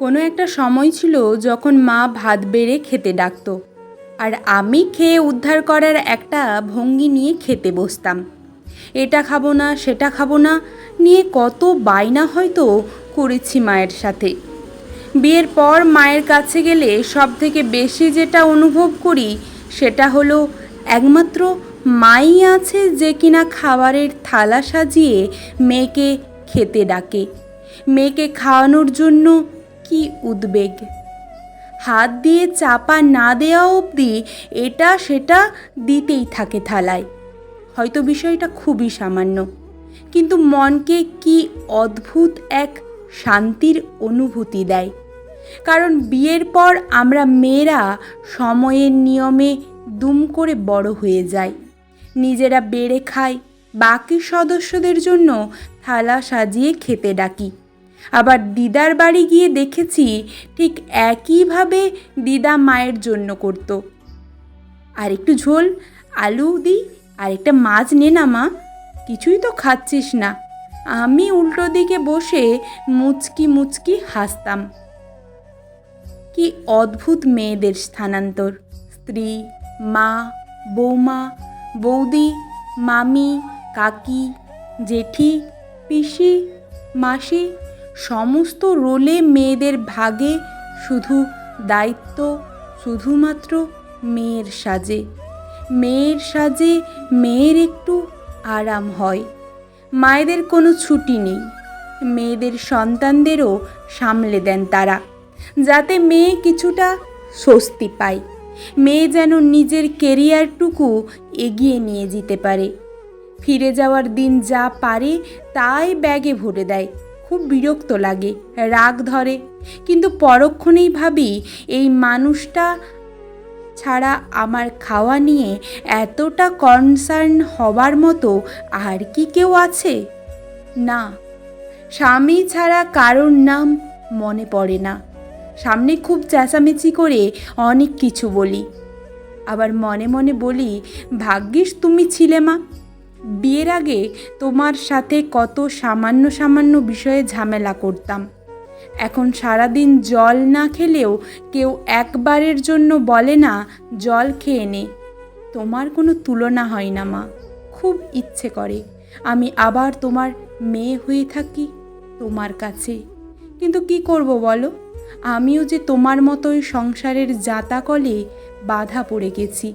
কোনো একটা সময় ছিল যখন মা ভাত বেড়ে খেতে ডাকতো। আর আমি খেয়ে উদ্ধার করার একটা ভঙ্গি নিয়ে খেতে বসতাম। এটা খাব না, সেটা খাব না, নিয়ে কত বায়না হয়তো করেছি মায়ের সাথে। বিয়ের পর মায়ের কাছে গেলে সব থেকে বেশি যেটা অনুভব করি সেটা হলো, একমাত্র মাই আছে যে কিনা খাবারের থালা সাজিয়ে মেয়েকে খেতে ডাকে। মেয়েকে খাওয়ানোর জন্য কি উদ্বেগ? হাত দিয়ে চাপা না দেওয়া অবধি এটা সেটা দিতেই থাকে থালায়। হয়তো বিষয়টা খুবই সামান্য। কিন্তু মনকে কি অদ্ভুত এক শান্তির অনুভূতি দেয়। কারণ বিয়ের পর আমরা মেয়েরা সময়ের নিয়মে দুম করে বড় হয়ে যাই। নিজেরা বেড়ে খাই। বাকি সদস্যদের জন্য থালা সাজিয়ে খেতে ডাকি। আবার দিদার বাড়ি গিয়ে দেখেছি ঠিক একইভাবে দিদা মায়ের জন্য করতো। আর একটু ঝোল, আলু দিই আর একটা মাছ নে না মা, কিছুই তো খাচ্ছিস না। আমি উল্টো দিকে বসে মুচকি মুচকি হাসতাম। কি অদ্ভুত মেয়েদের স্থানান্তর। স্ত্রী, মা, বৌমা, বৌদি, মামি, কাকি, জেঠি, পিসি, মাসি সমস্ত রোলে মেয়েদের ভাগে শুধু দায়িত্ব, শুধুমাত্র মেয়ের সাজে। মেয়ের সাজে মেয়ের একটু আরাম হয়। মায়েদের কোনো ছুটি নেই। মেয়েদের সন্তানদেরও সামলে দেন তারা, যাতে মেয়ে কিছুটা স্বস্তি পায়। মেয়ে যেন নিজের কেরিয়ারটুকু এগিয়ে নিয়ে যেতে পারে। ফিরে যাওয়ার দিন যা পারে তাই ব্যাগে ভরে দেয়। খুব বিরক্ত লাগে, রাগ ধরে। কিন্তু পরক্ষণেই ভাবি, এই মানুষটা ছাড়া আমার খাওয়া নিয়ে এতটা কনসার্ন হবার মতো আর কি কেউ আছে? না, স্বামী ছাড়া কারোর নাম মনে পড়ে না। সামনে খুব চেঁচামেচি করে অনেক কিছু বলি। আবার মনে মনে বলি, ভাগ্যিস তুমি ছিলে মা। বিয়ের আগে তোমার সাথে কত সামান্য সামান্য বিষয়ে ঝামেলা করতাম। এখন সারাদিন জল না খেলেও কেউ একবারের জন্য বলে না, জল খেয়ে নে। তোমার কোনো তুলনা হয় না, মা। খুব ইচ্ছে করে। আমি আবার তোমার মেয়ে হয়ে থাকি তোমার কাছে। কিন্তু কি করব বলো? আমিও যে তোমার মতোই সংসারের জাতাকলে বাধা পড়ে গেছি।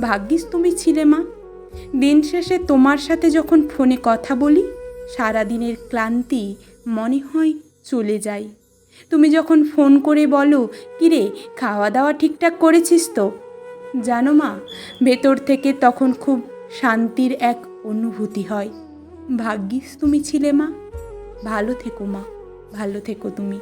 ভাগ্যিস তুমি ছিলে, মা। দিন শেষে তোমার সাথে যখন ফোনে কথা বলি, সারাদিনের ক্লান্তি মনে হয় চলে যায়। তুমি যখন ফোন করে বলো, কিরে খাওয়া দাওয়া ঠিকঠাক করেছিস তো? জানো মা, ভেতর থেকে তখন খুব শান্তির এক অনুভূতি হয়। ভাগ্যিস তুমি ছিলে মা। ভালো থেকো মা, ভালো থেকো তুমি।